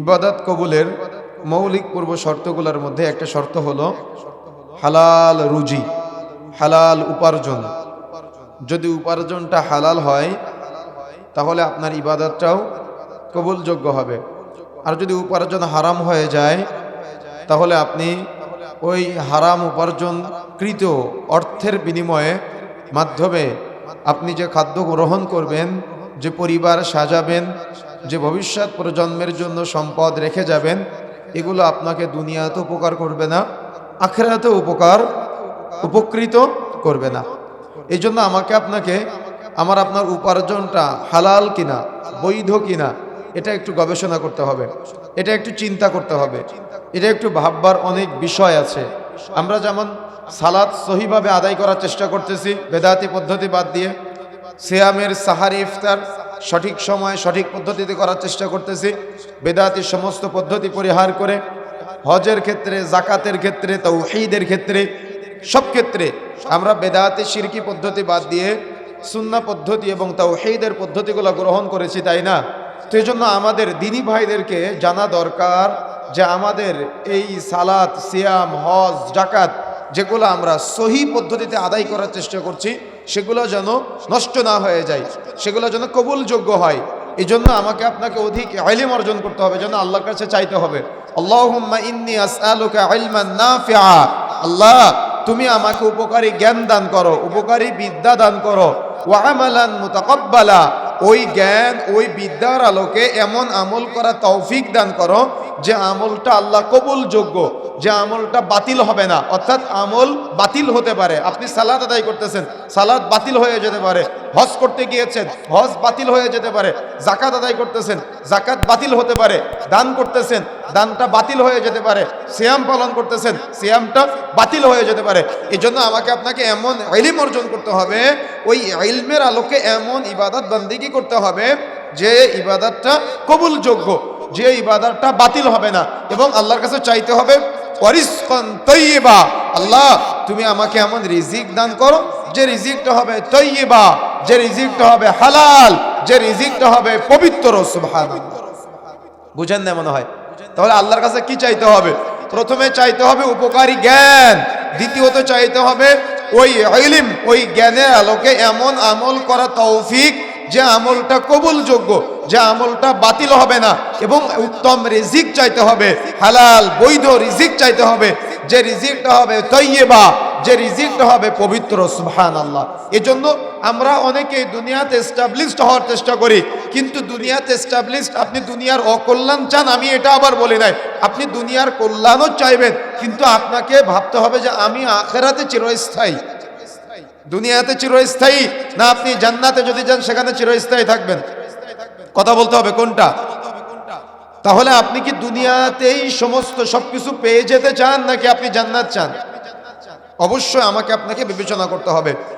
ইবাদত কবুলের মৌলিক পূর্ব শর্তগুলোর মধ্যে একটা শর্ত হলো হালাল রুজি, হালাল উপার্জন। যদি উপার্জনটা হালাল হয়, তাহলে আপনার ইবাদতটাও কবুলযোগ্য হবে। আর যদি উপার্জন হারাম হয়ে যায়, তাহলে আপনি ওই হারাম উপার্জনকৃত অর্থের বিনিময়ে মাধ্যমে আপনি যে খাদ্য গ্রহণ করবেন, যে পরিবার সাজাবেন যে ভবিষ্যৎ প্রজন্মের জন্য সম্পদ রেখে যাবেন, এগুলো আপনাকে দুনিয়াতে উপকার করবে না আখেরাতে উপকার, উপকৃত করবে না। এই জন্য আমাকে আপনাকে, আমার আপনার উপার্জনটা হালাল কিনা, বৈধ কিনা, এটা একটু গবেষণা করতে হবে। এটা একটু চিন্তা করতে হবে। এটা একটু ভাববার অনেক বিষয় আছে। আমরা যেমন সালাদ সহিভাবে আদায় করার চেষ্টা করতেছি, বেদাতি পদ্ধতি বাদ দিয়ে, সিয়ামের সাহারি ইফতার সঠিক সময়ে, সঠিক পদ্ধতিতে করার চেষ্টা করতেছি। বেদাতির সমস্ত পদ্ধতি পরিহার করে, হজের ক্ষেত্রে, জাকাতের ক্ষেত্রে তাও তৌহিদের ক্ষেত্রে, সব ক্ষেত্রে আমরা বেদাতে শিরকি পদ্ধতি বাদ দিয়ে সুন্না পদ্ধতি এবং তৌহিদের পদ্ধতিগুলো গ্রহণ করেছি, তাই না? তো এই জন্য আমাদের দিনী ভাইদেরকে জানা দরকার যে আমাদের এই সালাত, সিয়াম, হজ, জাকাত যেগুলো আমরা সহি পদ্ধতিতে আদায় করার চেষ্টা করছি, সেগুলো যেন নষ্ট না হয়ে যায়, সেগুলো যেন কবুলযোগ্য হয়। এই জন্য আমাকে আপনাকে অধিক আইলিম অর্জন করতে হবে, যেন আল্লাহর কাছে চাইতে হবে। আল্লাহ, তুমি আমাকে উপকারী জ্ঞান দান করো, উপকারী বিদ্যা দান করো। ওয়া আমালান মুতাকাব্বালা। ওই জ্ঞান, ওই বিদ্যার আলোকে এমন আমল করা তৌফিক দান করো যে আমলটা আল্লাহ কবুল যোগ্য যে আমলটা বাতিল হবে না। অর্থাৎ আমল বাতিল হতে পারে। আপনি সালাদ আদায় করতেছেন সালাদ বাতিল হয়ে যেতে পারে। হজ করতে গিয়েছেন, হজ বাতিল হয়ে যেতে পারে। জাকাত আদায় করতেছেন জাকাত বাতিল হতে পারে। দান করতেছেন, দানটা বাতিল হয়ে যেতে পারে। সিয়াম পালন করতেছেন, সিয়ামটা বাতিল হয়ে যেতে পারে। এই জন্য আমাকে আপনাকে এমন ইলিম অর্জন করতে হবে, ওই ইলমের আলোকে এমন ইবাদত বন্দিগি করতে হবে? যে ইবাদতটা কবুলযোগ্য, যে ইবাদতটা বাতিল হবে না। এবং আল্লাহর কাছে চাইতে হবে তৈবা আল্লাহ, তুমি আমাকে এমন রিজিক দান করো, যে রিজিকটা হবে তৈবা যে রিজিকটা হবে হালাল, যে রিজিকটা হবে পবিত্র বুঝেন না মনে হয়? তাহলে আল্লাহর কাছে কি চাইতে হবে? প্রথমে চাইতে হবে উপকারী জ্ঞান, দ্বিতীয়ত চাইতে হবে ওই ওই জ্ঞানের আলোকে এমন আমল করা তৌফিক যে আমলটা কবুলযোগ্য, যে আমলটা বাতিল হবে না, এবং উত্তম রিজিক চাইতে হবে, হালাল, বৈধ রিজিক চাইতে হবে, যে রিজিকটা হবে তৈবা যে রিজিকটা হবে পবিত্র সুবহান আল্লাহ এজন্য আমরা অনেকেই দুনিয়াতে এস্টাবলিশড হওয়ার চেষ্টা করি, কিন্তু দুনিয়াতে এস্টাবলিশড আপনি দুনিয়ার অকল্যাণ চান, আমি এটা আবার বলি নাই আপনি দুনিয়ার কল্যাণও চাইবেন, কিন্তু আপনাকে ভাবতে হবে যে আমি আখেরাতে চিরস্থায়ী। দুনিয়াতে চিরস্থায়ী? না, আপনি জান্নাতে যদি যান, সেখানে চিরস্থায়ী থাকবেন। কথা বলতে হবে কোনটা? তাহলে আপনি কি দুনিয়াতেই সমস্ত সবকিছু পেয়ে যেতে চান, নাকি আপনি জান্নাত চান? অবশ্যই আমাকে আপনাকে বিবেচনা করতে হবে।